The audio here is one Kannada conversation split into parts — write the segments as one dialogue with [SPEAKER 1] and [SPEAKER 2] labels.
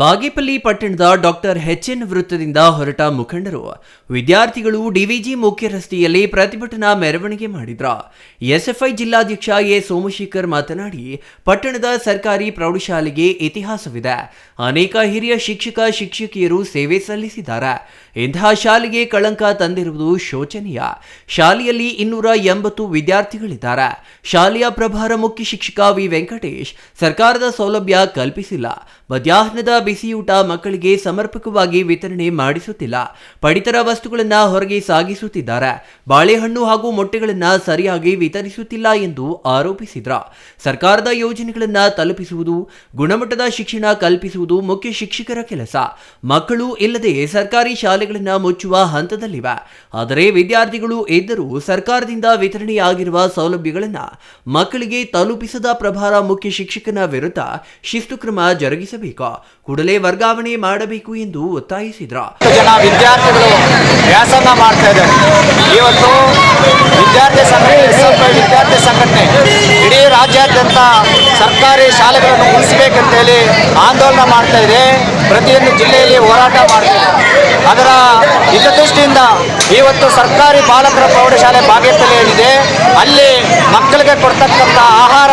[SPEAKER 1] ಬಾಗೇಪಲ್ಲಿ ಪಟ್ಟಣದ ಡಾಕ್ಟರ್ ಎಚ್ ಎನ್ ವೃತ್ತದಿಂದ ಹೊರಟ ಮುಖಂಡರು. ವಿದ್ಯಾರ್ಥಿಗಳು ಡಿವಿಜಿ ಮುಖ್ಯ ರಸ್ತೆಯಲ್ಲಿ ಪ್ರತಿಭಟನಾ ಮೆರವಣಿಗೆ ಮಾಡಿದ್ರ. ಎಸ್ಎಫ್ಐ ಜಿಲ್ಲಾಧ್ಯಕ್ಷ ಎ. ಸೋಮಶೇಖರ್ ಮಾತನಾಡಿ, ಪಟ್ಟಣದ ಸರ್ಕಾರಿ ಪ್ರೌಢಶಾಲೆಗೆ ಇತಿಹಾಸವಿದೆ. ಅನೇಕ ಹಿರಿಯ ಶಿಕ್ಷಕ, ಶಿಕ್ಷಕಿಯರು ಸೇವೆ ಸಲ್ಲಿಸಿದ್ದಾರೆ. ಇಂತಹ ಶಾಲೆಗೆ ಕಳಂಕ ತಂದಿರುವುದು ಶೋಚನೀಯ. ಶಾಲೆಯಲ್ಲಿ ಇನ್ನೂರ ಎಂಬತ್ತು ವಿದ್ಯಾರ್ಥಿಗಳಿದ್ದಾರೆ. ಶಾಲೆಯ ಪ್ರಭಾರ ಮುಖ್ಯ ಶಿಕ್ಷಕ ವಿ. ವೆಂಕಟೇಶ್ ಸರ್ಕಾರದ ಸೌಲಭ್ಯ ಕಲ್ಪಿಸಿಲ್ಲ. ಮಧ್ಯಾಹ್ನದ ಬಿಸಿಯೂಟ ಮಕ್ಕಳಿಗೆ ಸಮರ್ಪಕವಾಗಿ ವಿತರಣೆ ಮಾಡಿಸುತ್ತಿಲ್ಲ. ಪಡಿತರ ವಸ್ತುಗಳನ್ನು ಹೊರಗೆ ಸಾಗಿಸುತ್ತಿದ್ದಾರೆ. ಬಾಳೆಹಣ್ಣು ಹಾಗೂ ಮೊಟ್ಟೆಗಳನ್ನು ಸರಿಯಾಗಿ ವಿತರಿಸುತ್ತಿಲ್ಲ ಎಂದು ಆರೋಪಿಸಿದ್ರ. ಸರ್ಕಾರದ ಯೋಜನೆಗಳನ್ನು ತಲುಪಿಸುವುದು, ಗುಣಮಟ್ಟದ ಶಿಕ್ಷಣ ಕಲ್ಪಿಸುವುದು ಮುಖ್ಯ ಶಿಕ್ಷಕರ ಕೆಲಸ. ಮಕ್ಕಳು ಇಲ್ಲದೆ ಸರ್ಕಾರಿ ಶಾಲೆಗಳನ್ನು ಮುಚ್ಚುವ ಹಂತದಲ್ಲಿವೆ. ಆದರೆ ವಿದ್ಯಾರ್ಥಿಗಳು ಇದ್ದರೂ ಸರ್ಕಾರದಿಂದ ವಿತರಣೆಯಾಗಿರುವ ಸೌಲಭ್ಯಗಳನ್ನು ಮಕ್ಕಳಿಗೆ ತಲುಪಿಸದ ಪ್ರಭಾರ ಮುಖ್ಯ ಶಿಕ್ಷಕನ ವಿರುದ್ಧ ಶಿಸ್ತು ಕ್ರಮ ಜರುಗಿಸಬೇಕು. ಕೂಡಲೇ ವರ್ಗಾವಣೆ ಮಾಡಬೇಕು ಎಂದು ಒತ್ತಾಯಿಸಿದ್ರ.
[SPEAKER 2] ಜನ ವಿದ್ಯಾರ್ಥಿಗಳು ವ್ಯಾಸಂಗ ಮಾಡ್ತಾ ಇದ್ದಾರೆ. ಇವತ್ತು ವಿದ್ಯಾರ್ಥಿ ಎಸ್ ವಿದ್ಯಾರ್ಥಿ ಸಂಘಟನೆ ಇಡೀ ರಾಜ್ಯಾದ್ಯಂತ ಸರ್ಕಾರಿ ಶಾಲೆಗಳನ್ನು ಉಳಿಸಬೇಕಂತೇಳಿ ಆಂದೋಲನ ಮಾಡ್ತಾ ಇದೆ. ಪ್ರತಿಯೊಂದು ಜಿಲ್ಲೆಯಲ್ಲಿ ಹೋರಾಟ ಮಾಡ್ತಾ ಅದರ ಹಿತದೃಷ್ಟಿಯಿಂದ ಇವತ್ತು ಸರ್ಕಾರಿ ಬಾಲಕರ ಪ್ರೌಢಶಾಲೆ ಬಾಗೇಪಲ್ಲಿ ಏನಿದೆ, ಅಲ್ಲಿ ಮಕ್ಕಳಿಗೆ ಕೊಡ್ತಕ್ಕಂಥ ಆಹಾರ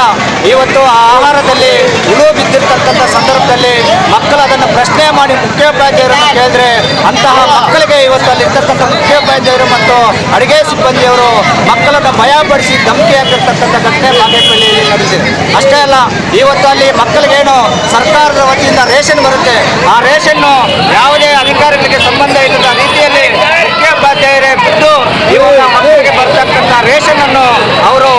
[SPEAKER 2] ಇವತ್ತು ಆ ಆಹಾರದಲ್ಲಿ ಹುಳು ಬಿದ್ದಿರ್ತಕ್ಕಂಥ ಸಂದರ್ಭದಲ್ಲಿ ಮಕ್ಕಳು ಅದನ್ನು ಪ್ರಶ್ನೆ ಮಾಡಿ ಮುಖ್ಯೋಪಾಧ್ಯಾಯರನ್ನು ಕೇಳಿದ್ರೆ ಅಂತಹ ಮಕ್ಕಳಿಗೆ ಇವತ್ತು ಅಲ್ಲಿರ್ತಕ್ಕಂಥ ಮುಖ್ಯೋಪಾಧ್ಯಾಯರು ಮತ್ತು ಅಡುಗೆ ಸಿಬ್ಬಂದಿಯವರು ಮಕ್ಕಳನ್ನು ಭಯ ಪಡಿಸಿ ಧಮಕಿ ಹಾಕಿರ್ತಕ್ಕಂಥ ಘಟನೆ ಬಾಗೇಪಲ್ಲಿಯಲ್ಲಿ ನಡೆದಿದೆ. ಅಷ್ಟೇ ಅಲ್ಲ, ಇವತ್ತು ಅಲ್ಲಿ ಮಕ್ಕಳಿಗೇನು ಸರ್ಕಾರದ ವತಿಯಿಂದ ರೇಷನ್ ಬರುತ್ತೆ? ಆ ರೇಷನ್ನು ಯಾವುದೇ ಅಧಿಕಾರಿಗಳಿಗೆ ಸಂಬಂಧ ಇಲ್ಲದ ರೀತಿಯಲ್ಲಿ ಮುಖ್ಯೋಪಾಧ್ಯಾಯರೇ ಬಿಟ್ಟು ಇವರು ಮಕ್ಕಳಿಗೆ ಬರ್ತಕ್ಕಂಥ ರೇಷನ್ ಅನ್ನು ಅವರು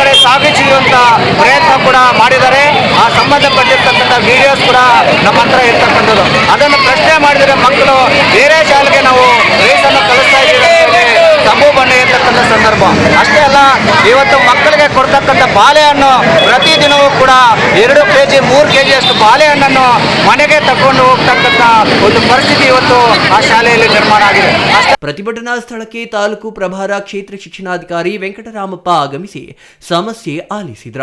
[SPEAKER 2] ಕಡೆ ಸಾಗಿಸುವಂತ ಪ್ರಯತ್ನ ಕೂಡ ಮಾಡಿದ್ದಾರೆ. ಆ ಸಂಬಂಧಪಟ್ಟಿರ್ತಕ್ಕಂಥ ವಿಡಿಯೋಸ್ ಕೂಡ ನಮ್ಮ ಹತ್ರ ಇರ್ತಕ್ಕಂಥದ್ದು. ಅದನ್ನು ಪ್ರಶ್ನೆ ಮಾಡಿದರೆ ಮಕ್ಕಳು ಬೇರೆ ಶಾಲೆಗೆ ನಾವು ಇವತ್ತು ಮಕ್ಕಳಿಗೆ ಕೊಡ್ತಕ್ಕಂಥ ಬಾಳೆಹಣ್ಣು ಪ್ರತಿದಿನವೂ ಕೂಡ ಎರಡು ಕೆ ಜಿ ಮೂರು ಕೆ ಜಿಯಷ್ಟು ಬಾಳೆಹಣ್ಣನ್ನು ಮನೆಗೆ ತಗೊಂಡು ಹೋಗ್ತಕ್ಕಂಥ ಒಂದು ಪರಿಸ್ಥಿತಿ ಇವತ್ತು ಆ ಶಾಲೆಯಲ್ಲಿ ನಿರ್ಮಾಣ ಆಗಿದೆ.
[SPEAKER 1] ಪ್ರತಿಭಟನಾ ಸ್ಥಳಕ್ಕೆ ತಾಲೂಕು ಪ್ರಭಾರ ಕ್ಷೇತ್ರ ಶಿಕ್ಷಣಾಧಿಕಾರಿ ವೆಂಕಟರಾಮಪ್ಪ ಆಗಮಿಸಿ ಸಮಸ್ಯೆ ಆಲಿಸಿದ್ರ.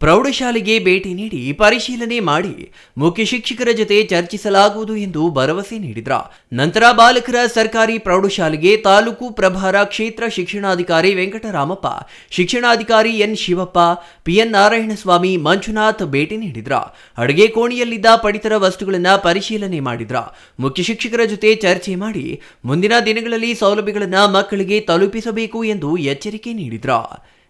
[SPEAKER 1] ಪ್ರೌಢಶಾಲೆಗೆ ಭೇಟಿ ನೀಡಿ ಪರಿಶೀಲನೆ ಮಾಡಿ ಮುಖ್ಯ ಶಿಕ್ಷಕರ ಜೊತೆ ಚರ್ಚಿಸಲಾಗುವುದು ಎಂದು ಭರವಸೆ ನೀಡಿದ್ರ. ನಂತರ ಬಾಲಕರ ಸರ್ಕಾರಿ ಪ್ರೌಢಶಾಲೆಗೆ ತಾಲೂಕು ಪ್ರಭಾರ ಕ್ಷೇತ್ರ ಶಿಕ್ಷಣಾಧಿಕಾರಿ ವೆಂಕಟರಾಮಪ್ಪ, ಶಿಕ್ಷಣಾಧಿಕಾರಿ N Shivappa, P N Narayanaswamy, Manjunath ಭೇಟಿ ನೀಡಿದ್ರ. ಅಡುಗೆ ಕೋಣೆಯಲ್ಲಿದ್ದ ಪಡಿತರ ವಸ್ತುಗಳನ್ನು ಪರಿಶೀಲನೆ ಮಾಡಿದ್ರ. ಮುಖ್ಯ ಶಿಕ್ಷಕರ ಜೊತೆ ಚರ್ಚೆ ಮಾಡಿ ಮುಂದಿನ ದಿನಗಳಲ್ಲಿ ಸೌಲಭ್ಯಗಳನ್ನು ಮಕ್ಕಳಿಗೆ ತಲುಪಿಸಬೇಕು ಎಂದು ಎಚ್ಚರಿಕೆ ನೀಡಿದ್ರ.